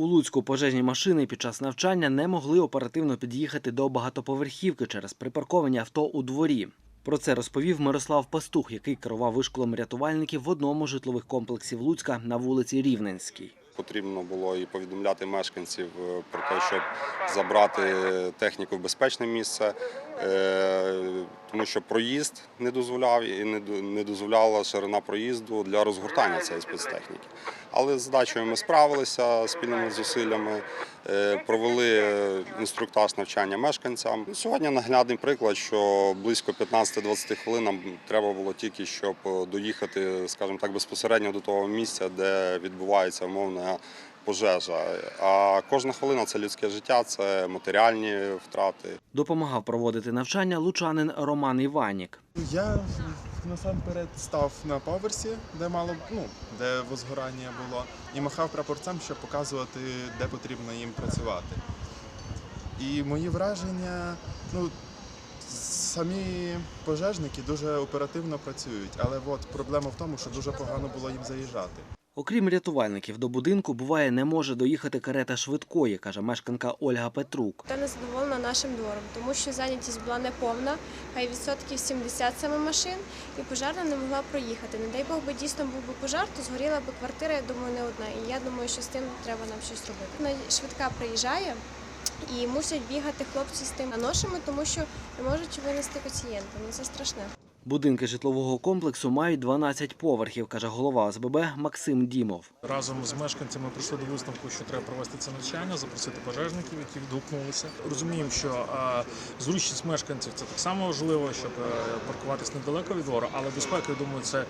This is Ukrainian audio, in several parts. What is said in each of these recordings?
У Луцьку пожежні машини під час навчання не могли оперативно під'їхати до багатоповерхівки через припарковані авто у дворі. Про це розповів Мирослав Пастух, який керував вишколом рятувальників в одному з житлових комплексів Луцька на вулиці Рівненській. Потрібно було і повідомляти мешканців е, про те, щоб забрати техніку в безпечне місце, тому що проїзд не дозволяв і не дозволяла ширина проїзду для розгортання цієї спецтехніки. Але з задачею ми справилися спільними зусиллями, е, провели інструктаж навчання мешканцям. Ну, Сьогодні наглядний приклад, що близько 15-20 хвилин нам треба було тільки, щоб доїхати, скажімо так, безпосередньо до того місця, де відбувається умовна пожежа. А кожна хвилина це людське життя, це матеріальні втрати. Допомагав проводити навчання лучанин Роман Іванік. Я насамперед став на поверсі, де мало ну, де возгорання було, і махав прапорцем, щоб показувати, де потрібно їм працювати. І мої враження, ну, самі пожежники дуже оперативно працюють, але от проблема в тому, що дуже погано було їм заїжджати. Окрім рятувальників, до будинку буває не може доїхати карета швидкої, каже мешканка Ольга Петрук. Та не задоволена нашим двором, тому що зайнятість була неповна, хай відсотків 70 саме машин, і пожежна не могла проїхати. Не дай Бог би дійсно був би пожар, то згоріла би квартира, я думаю, не одна. І я думаю, що з тим треба нам щось робити. Швидка приїжджає. І мусять бігати хлопці з тим наношами, тому що не можуть винести пацієнта. Ну це страшне. Будинки житлового комплексу мають 12 поверхів, каже голова ОСББ Максим Дімов. Разом з мешканцями прийшли до висновку, що треба провести це навчання, запросити пожежників, які відгукнулися. Розуміємо, що е, зручність мешканців це так само важливо, щоб е, паркуватись недалеко від двору, але безпека, я думаю, це е,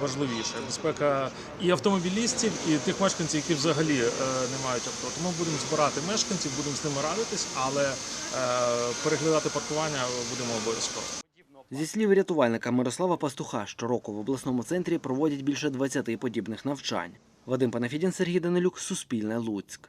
важливіше. Безпека і автомобілістів, і тих мешканців, які взагалі не мають авто. Тому будемо збирати мешканців, будемо з ними радитись, але переглядати паркування будемо обов'язково. Зі слів рятувальника Мирослава Пастуха, щороку в обласному центрі проводять більше 20 подібних навчань. Вадим Панафідін, Сергій Данилюк, Суспільне, Луцьк.